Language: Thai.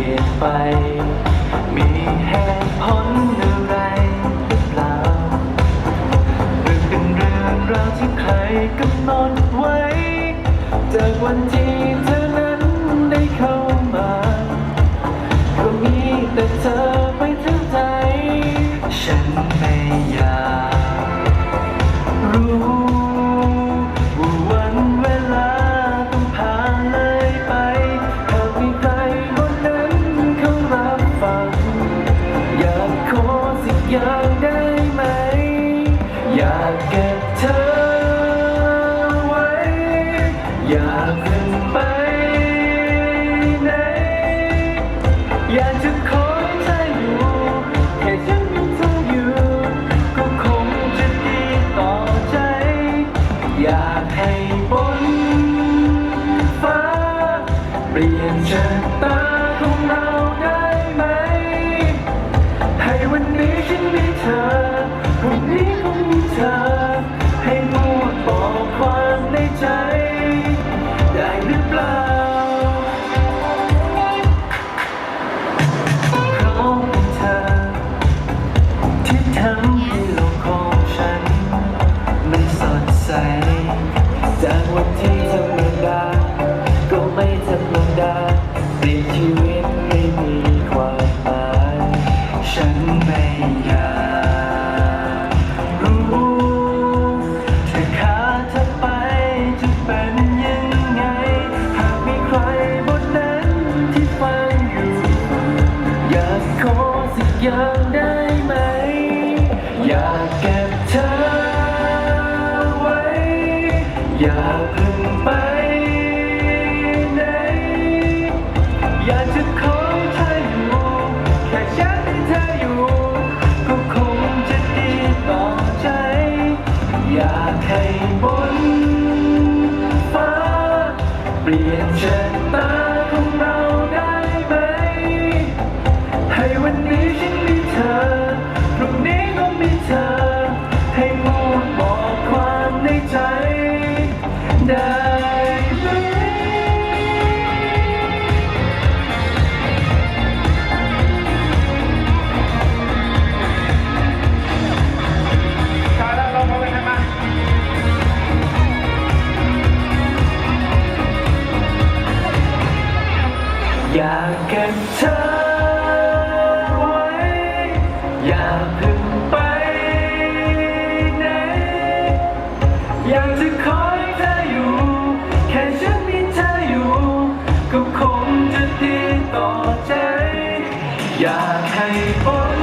ลี่ยนไป มีเหตุผลอะไรหรือเปล่าหรือเป็นเรื่องราวที่ใครกำหนดไว้ จากวันที่เธอนั้นได้เข้ามา ก็มีแต่เธอ อย่างได้ไหม อยากเก็บเธอไว้ อยากขึ้นไปไหน อยากจะขอให้เธออยู่ แค่ฉันมีเธออยู่ ก็คงจะดีต่อใจ อยากให้บนฟ้า เปลี่ยนชะ ย่างได้ไหม อยากเก็บเธอไว้ อยากพึ่งไปไหน อยากจะขอให้เธออยู่ แค่ฉันให้เธออยู่ ก็คงจะดีต่อใจ อยากให้บนฟ้า เปลี่ยนชะตาของเรา อยากเก็บเธอไว้ อยากพึ่งไปไหนอยากจะคอยเธออยู่ แค่ฉันมีเธออยู่ ก็คงจะดีต่อใจ อยากให้พ้น